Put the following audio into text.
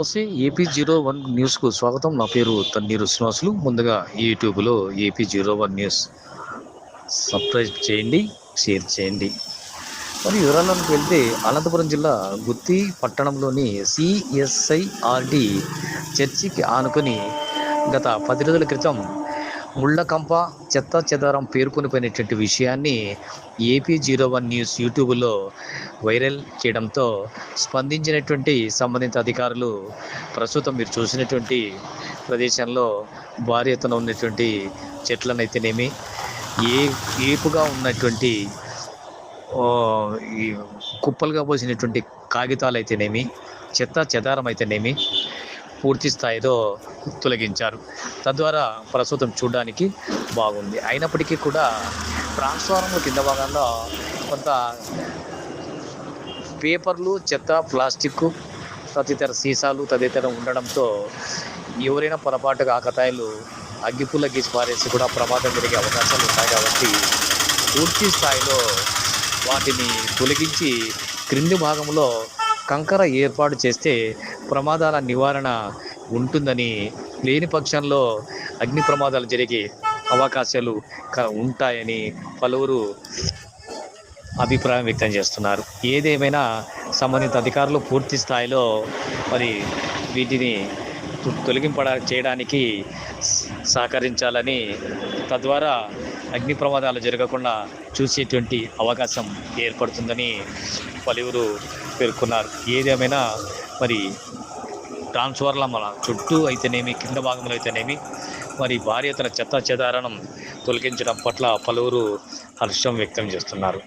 నమస్తే AP zero one న్యూస్కు స్వాగతం. నా పేరు తన్నీరు శ్రీనివాసులు. ముందుగా యూట్యూబ్లో AP zero one news subscribe చేయండి షేర్ చేయండి. మరి వివరాలకు వెళ్తే అనంతపురం జిల్లా గుత్తి పట్టణంలోని సిఎస్ఐఆర్డి చర్చికి ఆనుకొని గత పది రోజుల క్రితం ముళ్ళకంప చెత్త చెదారం పేర్కొని పోయినటువంటి విషయాన్ని ఏపీ జీరో వన్ న్యూస్ యూట్యూబ్లో వైరల్ చేయడంతో స్పందించినటువంటి సంబంధిత అధికారులు ప్రస్తుతం మీరు చూసినటువంటి ప్రదేశంలో భారీ ఎత్తున ఉన్నటువంటి చెట్లనైతేనేమి ఏ ఏపుగా ఉన్నటువంటి కుప్పలుగా పోసినటువంటి కాగితాలు అయితేనేమి చెత్త చెదారం అయితేనేమి పూర్తి స్థాయిలో తొలగించారు. తద్వారా ప్రస్తుతం చూడడానికి బాగుంది. అయినప్పటికీ కూడా ట్రాన్స్ఫార్మర్ కింద భాగంలో కొంత పేపర్లు చెత్త ప్లాస్టిక్ తదితర సీసాలు తదితర ఉండడంతో ఎవరైనా పొరపాటుగా ఆకతాయిలు అగ్గిపుల్ల గీసి పారేసి కూడా ప్రమాదం జరిగే అవకాశాలు ఉన్నాయి కాబట్టి పూర్తి స్థాయిలో వాటిని తొలగించి క్రింది భాగంలో కంకర ఏర్పాటు చేస్తే ప్రమాదాల నివారణ ఉంటుందని లేని పక్షంలో అగ్ని ప్రమాదాలు జరిగే అవకాశాలు ఉంటాయని పలువురు అభిప్రాయం వ్యక్తం చేస్తున్నారు. ఏదేమైనా సంబంధిత అధికారులు పూర్తి స్థాయిలో మరి వీటిని తొలగింపడ చేయడానికి సహకరించాలని తద్వారా అగ్ని ప్రమాదాలు జరగకుండా చూసేటువంటి అవకాశం ఏర్పడుతుందని పలువురు పేర్కొన్నారు. ఏదేమైనా మరి ట్రాన్స్ఫర్ల మన చుట్టూ అయితేనేమి కింద భాగంలో అయితేనేమి మరి భారీ ఎత్తున చెత్త చెదారణం తొలగించడం పట్ల పలువురు హర్షం వ్యక్తం చేస్తున్నారు.